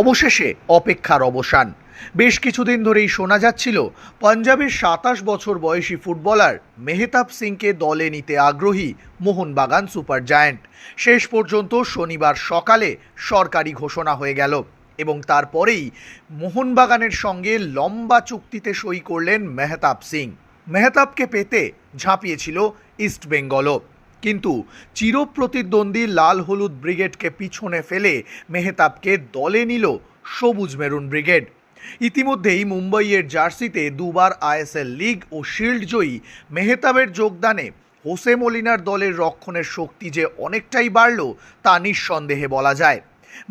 অবশেষে অপেক্ষার অবসান। বেশ কিছুদিন ধরেই শোনা যাচ্ছিল, পাঞ্জাবের সাতাশ বছর বয়সী ফুটবলার মেহতাব সিংকে দলে নিতে আগ্রহী মোহনবাগান সুপার জায়ান্ট। শেষ পর্যন্ত শনিবার সকালে সরকারি ঘোষণা হয়ে গেল এবং তারপরেই মোহনবাগানের সঙ্গে লম্বা চুক্তিতে সই করলেন মেহতাব সিং। মেহতাবকে পেতে ঝাঁপিয়েছিল ইস্টবেঙ্গলও কিন্তু চিরপ্রতিদ্বন্দ্বী লাল হলুদ ব্রিগেডকে পিছনে ফেলে মেহতাবকে দলে নিল সবুজ মেরুন ব্রিগেড। ইতিমধ্যেই মুম্বাইয়ের জার্সিতে দুবার আইএসএল লিগ ও শিল্ড জয়ী মেহতাবের যোগদানে হোসে মলিনার দলের রক্ষণের শক্তি যে অনেকটাই বাড়ল তা নিঃসন্দেহে বলা যায়।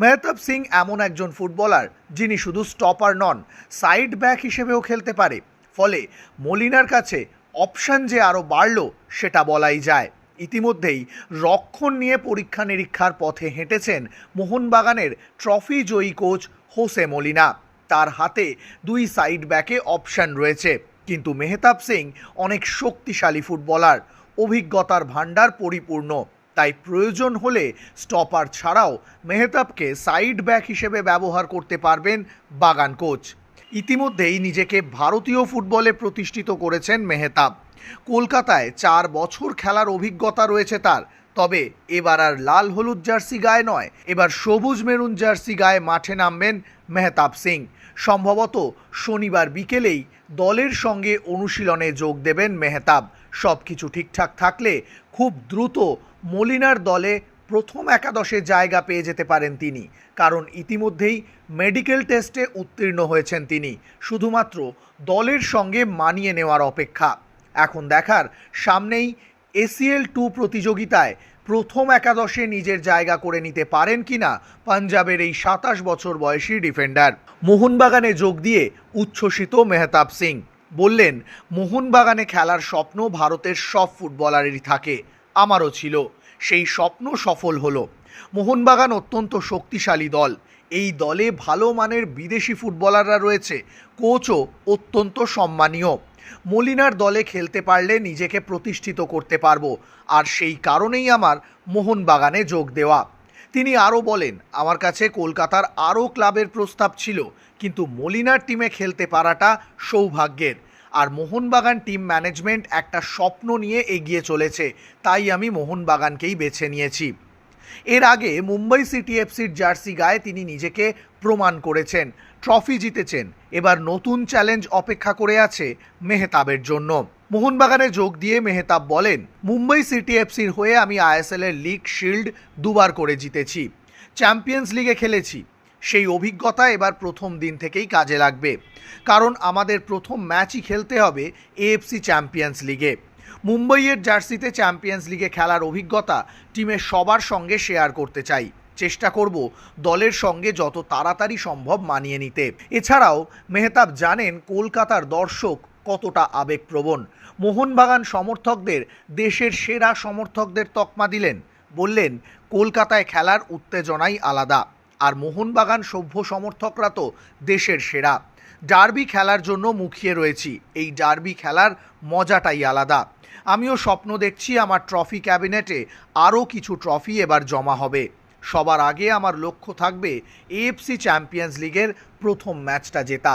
মেহতাব সিং এমন একজন ফুটবলার যিনি শুধু স্টপার নন, সাইড ব্যাক হিসেবেও খেলতে পারে। ফলে মলিনার কাছে অপশন যে আরও বাড়ল সেটা বলাই যায়। ইতিমধ্যেই রক্ষণ নিয়ে পরীক্ষা নিরীক্ষার পথে হেঁটেছেন মোহনবাগানের ট্রফি জয়ী কোচ হোসে মলিনা। তার হাতে দুই সাইড ব্যাকে অপশন রয়েছে। কিন্তু মেহতাব সিং অনেক শক্তিশালী ফুটবলার, অভিজ্ঞতার ভাণ্ডার পরিপূর্ণ। তাই প্রয়োজন হলে স্টপার ছাড়াও মেহতাবকে সাইড ব্যাক হিসেবে ব্যবহার করতে পারবেন বাগান কোচ। ইতিমধ্যেই নিজেকে ভারতীয় ফুটবলে প্রতিষ্ঠিত করেছেন মেহতাব। কলকাতায় চার বছর খেলার অভিজ্ঞতা রয়েছে তার। তবে এবার আর লাল হলুদ জার্সি গায়ে নয়, এবার সবুজ মেরুন জার্সি গায়ে মাঠে নামবেন মেহতাব সিং। সম্ভবত শনিবার বিকেলেই দলের সঙ্গে অনুশীলনে যোগ দেবেন মেহতাব। সব কিছু ঠিকঠাক থাকলে খুব দ্রুত মলিনার দলে প্রথম একাদশে জায়গা পেয়ে যেতে পারেন তিনি। কারণ ইতিমধ্যেই মেডিকেল টেস্টে উত্তীর্ণ হয়েছেন তিনি। শুধুমাত্র দলের সঙ্গে মানিয়ে নেওয়ার অপেক্ষা। এখন দেখার। সামনেই এসিএল টু প্রতিযোগিতায় প্রথম একাদশে নিজের জায়গা করে নিতে পারেন কিনা পাঞ্জাবের এই সাতাশ বছর বয়সী ডিফেন্ডার। মোহনবাগানে যোগ দিয়ে উচ্ছ্বসিত মেহতাব সিং। বললেন, মোহনবাগানে খেলার স্বপ্ন ভারতের সব ফুটবলারেরই থাকে। আমারও ছিল। সেই স্বপ্ন সফল হলো। মোহনবাগান অত্যন্ত শক্তিশালী দল। এই দলে ভালো মানের বিদেশি ফুটবলাররা রয়েছে। কোচও অত্যন্ত সম্মানীয়। মলিনার দলে খেলতে পারলে নিজেকে প্রতিষ্ঠিত করতে পারব। আর সেই কারণেই আমার মোহনবাগানে যোগ দেওয়া। তিনি আরও বলেন, আমার কাছে কলকাতার আরও ক্লাবের প্রস্তাব ছিল, কিন্তু মলিনার টিমে খেলতে পারাটা সৌভাগ্যের। আর মোহনবাগান টিম ম্যানেজমেন্ট একটা স্বপ্ন নিয়ে এগিয়ে চলেছে, তাই আমি মোহনবাগানকেই বেছে নিয়েছি। এর আগে মুম্বাই সিটি এফসির জার্সি গায়ে তিনি নিজেকে প্রমাণ করেছেন, ট্রফি জিতেছেন, এবার নতুন চ্যালেঞ্জ অপেক্ষা করে আছে মেহতাবের জন্য। মোহনবাগানে যোগ দিয়ে মেহতাব বলেন, মুম্বাই সিটি এফসির হয়ে আমি আইএসএল এর লিগ শিল্ড দুবার করে জিতেছি, চ্যাম্পিয়ন্স লিগে খেলেছি। সেই অভিজ্ঞতা এবার প্রথম দিন থেকেই কাজে লাগবে, কারণ আমাদের প্রথম ম্যাচই খেলতে হবে এএফসি চ্যাম্পিয়ন্স লিগে। মুম্বাইয়ের জার্সিতে চ্যাম্পিয়ন্স লিগে খেলার অভিজ্ঞতা টিমের সবার সঙ্গে শেয়ার করতে চাই। চেষ্টা করব দলের সঙ্গে যত তাড়াতাড়ি সম্ভব মানিয়ে নিতে। এছাড়াও মেহতাব জানেন কলকাতার দর্শক কতটা আবেগপ্রবণ। মোহনবাগান সমর্থকদের দেশের সেরা সমর্থকদের তকমা দিলেন। বললেন, কলকাতায় খেলার উত্তেজনাই আলাদা। আর মোহনবাগান সভ্য সমর্থকরা তো দেশের সেরা। ডার্বি খেলার জন্য মুখিয়ে রয়েছি। এই ডার্বি খেলার মজাটাই আলাদা। আমিও স্বপ্ন দেখছি আমার ট্রফি ক্যাবিনেটে আরও কিছু ট্রফি এবার জমা হবে। সবার আগে আমার লক্ষ্য থাকবে এএফসি চ্যাম্পিয়ন্স লিগের প্রথম ম্যাচটা জেতা।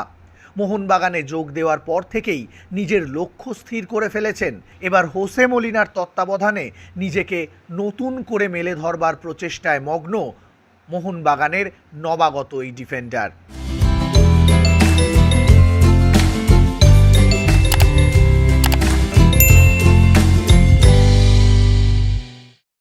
মোহনবাগানে যোগ দেওয়ার পর থেকেই নিজের লক্ষ্য স্থির করে ফেলেছেন। এবার হোসে মলিনার তত্ত্বাবধানে নিজেকে নতুন করে মেলে ধরবার প্রচেষ্টায় মগ্ন মোহনবাগানের নবাগত এই ডিফেন্ডার।